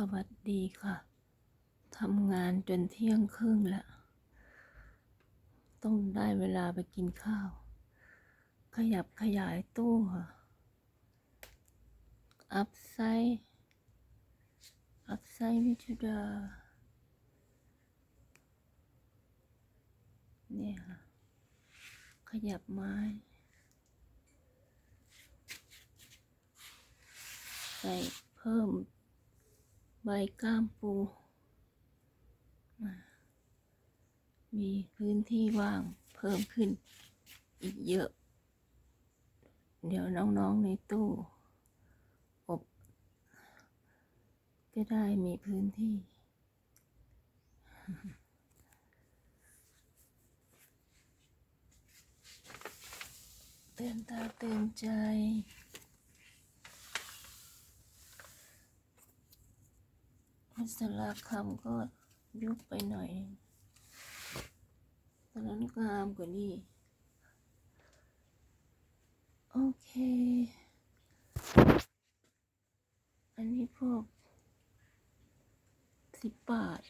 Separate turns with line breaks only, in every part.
สวัสดีค่ะ ทำงานจนเที่ยงครึ่งแล้ว ต้องได้เวลาไปกินข้าว ขยับขยายตู้ค่ะ อัพไซอัพไซด์มิทูดาเนี่ยค่ะ ขยับไม้ใส่เพิ่ม ใบก้ามปูมามีพื้นที่ว่างเพิ่มขึ้นอีกเยอะ เดี๋ยวน้องๆในตู้อบจะได้มีพื้นที่ เตือนตาเตือนใจ สลาคำก็ยุบไปหน่อยตอนนั้นงามกว่านี้ โอเค อันนี้พวกสิบบาท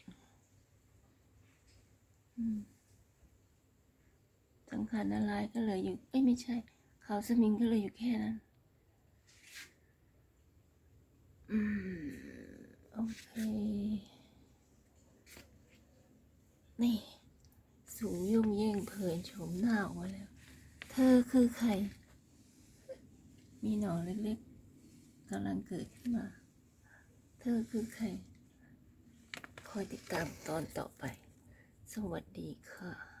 สังขารนารายก็เลยอยู่ เอ้ยไม่ใช่ขาวสมิงก็เลยอยู่แค่นั้น อืม โอ เค นี่ สูงยุ่งเย่งเพลินโฉมหน้าออกมาแล้ว เธอคือใคร มีหนอนเล็กๆกำลังเกิดขึ้นมา เธอคือใคร คอยติดตามตอนต่อไป สวัสดีค่ะ